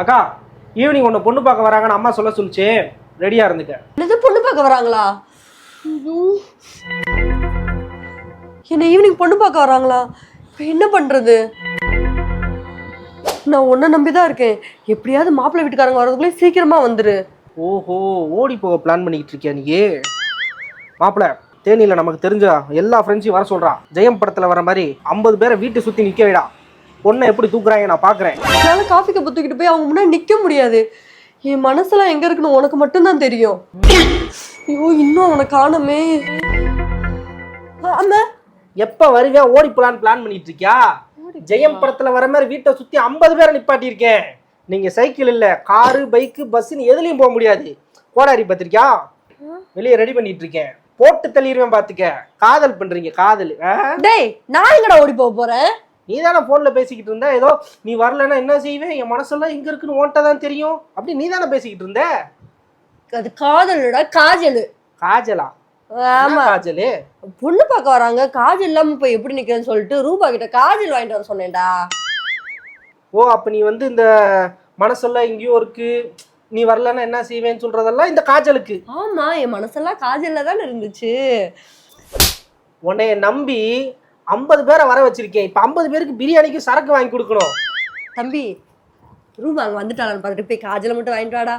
அக்கா ஈவினிங் ஒன்று பொண்ணு பார்க்க வராங்கன்னு அம்மா சொல்ல சொல்லிச்சு. ரெடியா இருந்துக்க. என்னது பொண்ணு பார்க்க வராங்களா? ஐயோ. என்ன ஈவினிங் பொண்ணு பார்க்க வராங்களா? இப்போ என்ன பண்றது? நான் உன்னை நம்பி தான் இருக்கேன். எப்படியாவது மாப்பிள்ளை வீட்டுக்காரங்க வரதுக்குள்ளே சீக்கிரமா வந்துரு. ஓஹோ ஓடி போக பிளான் பண்ணிக்கிட்டு இருக்கியா நீ மாப்பிள தேனியில் நமக்கு தெரிஞ்ச எல்லா ஃப்ரெண்ட்ஸையும் வர சொல்றான் ஜெயம் படத்தில் வர மாதிரி ஐம்பது பேரை வீட்டை சுற்றி நிற்க வைடா. பொண்ணை எப்படி தூக்குறாங்க நான் பார்க்குறேன் என்னால காஃபி கப்பு தூக்கிட்டு போய் அவங்க முன்னாடி நிக்க முடியாது. என் மனசெல்லாம் எங்க இருக்குன்னு உனக்கு மட்டும்தான் தெரியும். ஐயோ இன்னும் அவனை காணுமே. ஆமா எப்போ வருவியா ஓடி போலான்னு பிளான் பண்ணிட்டு இருக்கியா ஜெயம் படத்தில் வர மாதிரி வீட்டை சுற்றி ஐம்பது பேரை நிப்பாட்டியிருக்கேன். நீங்கள் சைக்கிள் இல்லை காரு பைக்கு பஸ்ஸுன்னு எதுலேயும் போக முடியாது. கோடாரி பார்த்திருக்கியா வெளியே ரெடி பண்ணிட்டு இருக்கேன் போட்டு தள்ளிடுவேன் பார்த்துக்க காதல் பண்ணுறீங்க காதல். டேய் நான் எங்கடா ஓடி போக போறேன்? நீ தானே ஃபோனில் பேசிக்கிட்டு இருந்த? ஏதோ நீ வரலைன்னா என்ன செய்வேன்? என் மனசெல்லாம் எங்கே இருக்குன்னு ஓன்ட்ட தான் தெரியும். அப்படி நீ தானே பேசிக்கிட்டு இருந்த? அது காதலோட காஜல். காஜலா? ஆமா. காஜலு? பொண்ணு பார்க்க வராங்க. காஜல் இல்லாம போய் எப்படி நிக்கிறேன்னு சொல்லிட்டு ரூபா கிட்ட காஜல் வாங்கிட்டு வர சொன்னேன்டா. ஓ அப்போ நீ வந்து இந்த மனசெல்லாம் எங்கேயோ இருக்கு. நீ வரலன்னா என்ன செய்வேன்னு சொல்றதெல்லாம் இந்த காஜலுக்கு. ஆமா என் மனசெல்லாம் காஜல்ல தானே இருந்துச்சு. உன்னைய நம்பி ஐம்பது பேரை வர வச்சிருக்கேன். இப்போ ஐம்பது பேருக்கு பிரியாணிக்கு சரக்கு வாங்கி கொடுக்கணும். தம்பி ரூபா அங்க வந்துட்டாளான்னு பார்த்துட்டு போய் காஜலை மட்டும் வாங்கிட்டு வாடா.